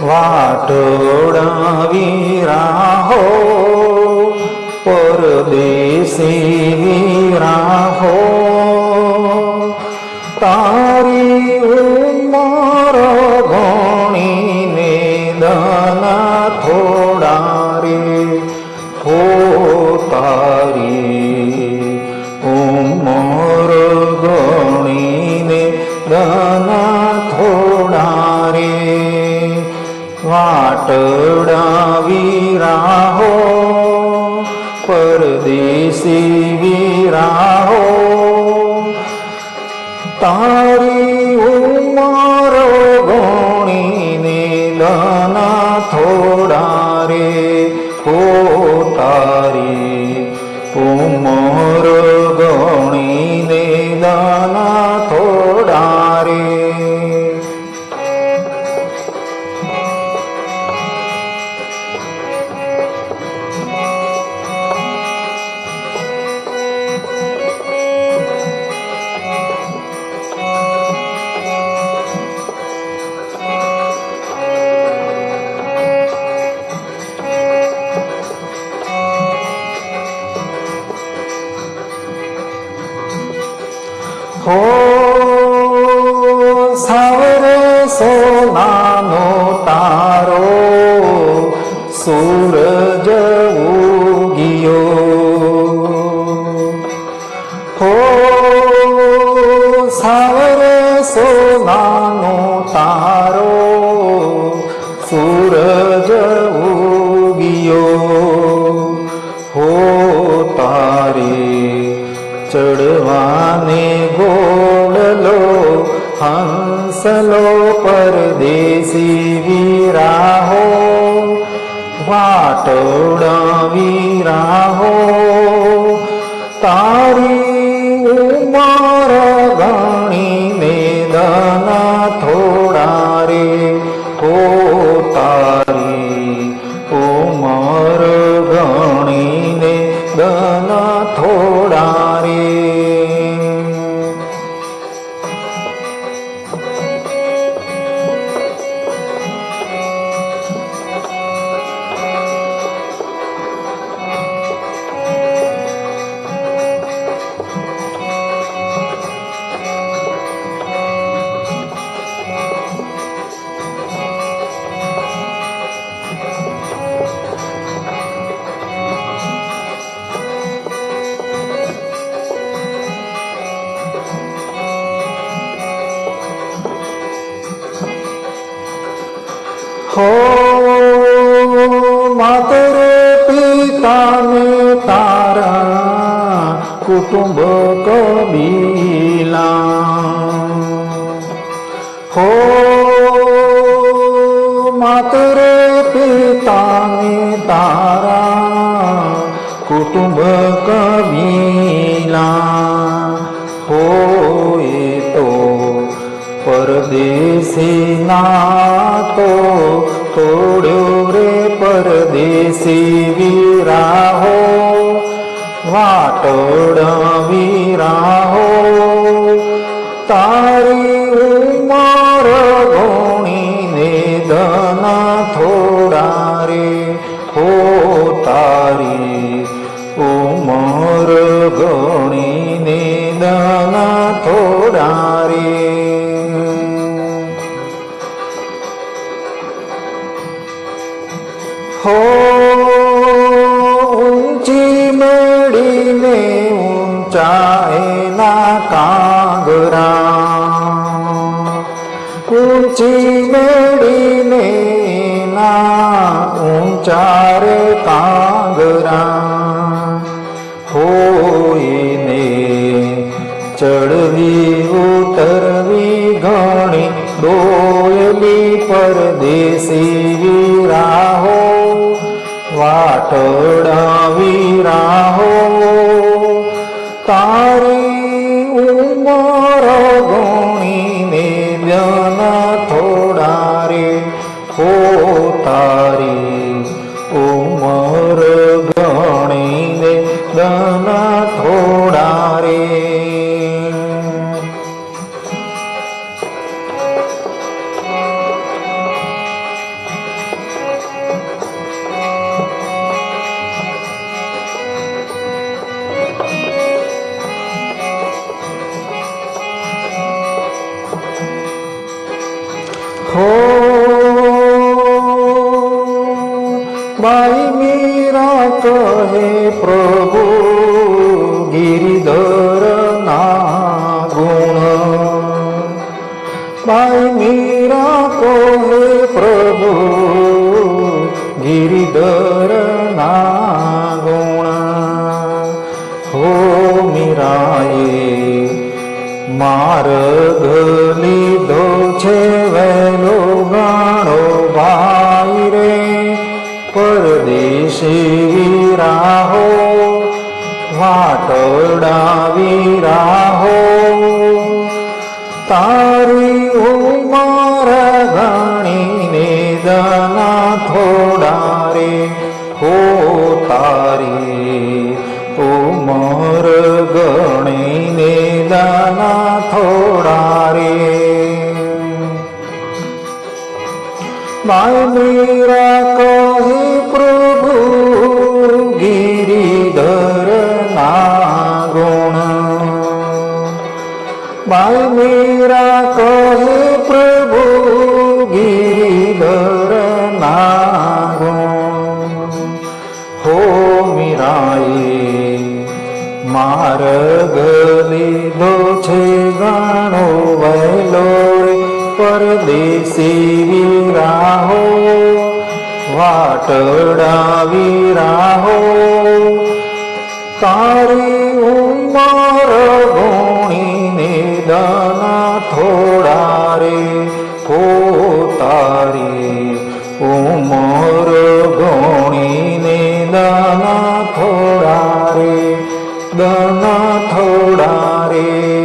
વાટોડાવી રાહો, પરદેશી રાહો. તારી ઉમર ગણીને દાના થોડા રે હો તારી ઉમર ગણીને દાના વાટડાવી રાહો પરદેશી વિરાહો. તારી ઉમર ગણીને દાના થોડા હો સાવરે સોનાનો તારો સૂરજ ઉગિયો. હો સાવરે સોનાનો તારો સૂરજ ઉગિયો. હો તારી ચડવાને ગોળલો હંસલો પરદેશી વીરાહો વાટોડા વીરાહો તારી ઉમર ગણીને દાના થોડા રે હો તારી ઉમર ગણીને દના થોડા રે মাতের পিতা তারা কুটুম্ব কবিলা হো মাতের পিতা তারা কুটুম্ব কবিলা होए तो परदेसी ना तो તોડ્યો રે પરદેશી વીરાહો વાટોડ વીરાહો. તારી ઉમર ગણીને દના થોડા રે હો તારી હો ઊંચી મેળીને ઊંચાઈના કાંગરા. ઊંચી મેળીને ના ઊંચા રે કાંગરા. હોઈને ચડવી, ઉતરવી ઘણી ડોયલી પરદેશી વાટડા રાહો તારી ઉમર ગણીને જન થોડા રે હો हो भाई मेरा कहे प्रभु गिरिधर ना गुण भाई मेरा कहे प्रभु गिरिधर ना गुण हो मेरा ये मार्ग પરદેશી વીરાહો રાહો. તારી ઉમર ગણીને દના થોડા રે હો તારી ઉમર ગણીને દના થોડા રે માય મીરા કહે પ્રભુ ગિરિધર ના ગુણ માય મીરા કહે પ્રભુ ગિરિધર ના ગુણ હો મીરાએ માર્ગ લીધો છે ગાણો વહેલો વાટડાવી રાહો. તારી ઉમર ગોણીને દાના થોડા રે. હો, તારી ઉમર ગોણીને દાના થોડા રે. દાના થોડા રે.